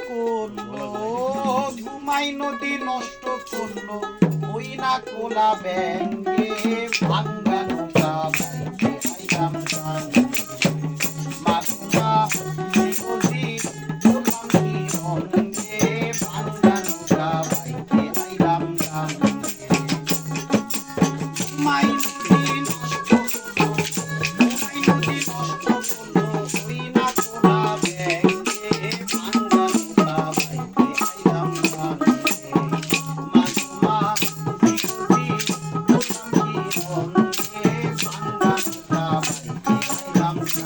করল। ঘুমাই নদী নষ্ট করল ওই না কোলা ব্যাঙ্গে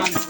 Johnson.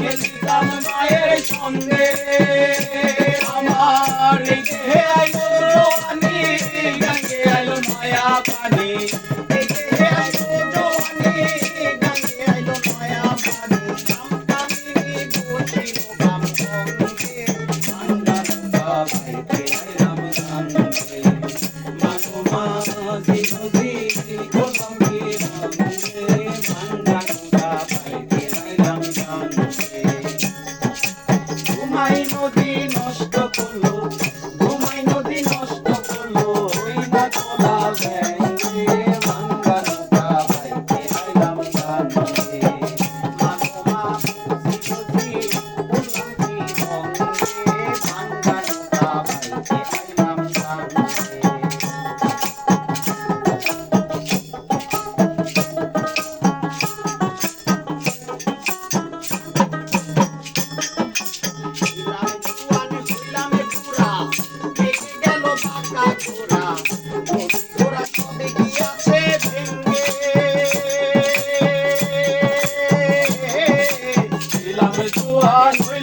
গেলাম মায়ের সঙ্গে আমার রেখে আইলো জোয়ানি ডাকে আইলো মায়া পানি রেখে আইলো জোয়ানি ডাকে আইলো মায়া পানি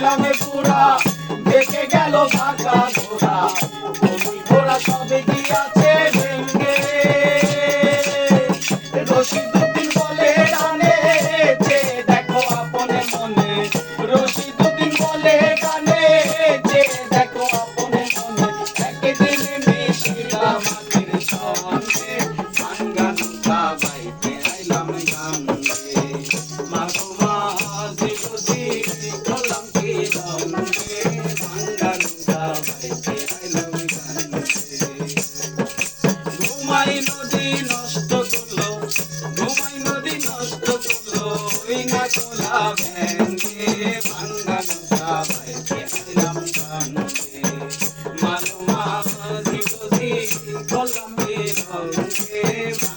দিলামে পুরা দেখে গেল ফাঁকা ঘোড়া। ঘোড়া সবে দিয়াছে ভেঙ্গে রসিদ Thank you.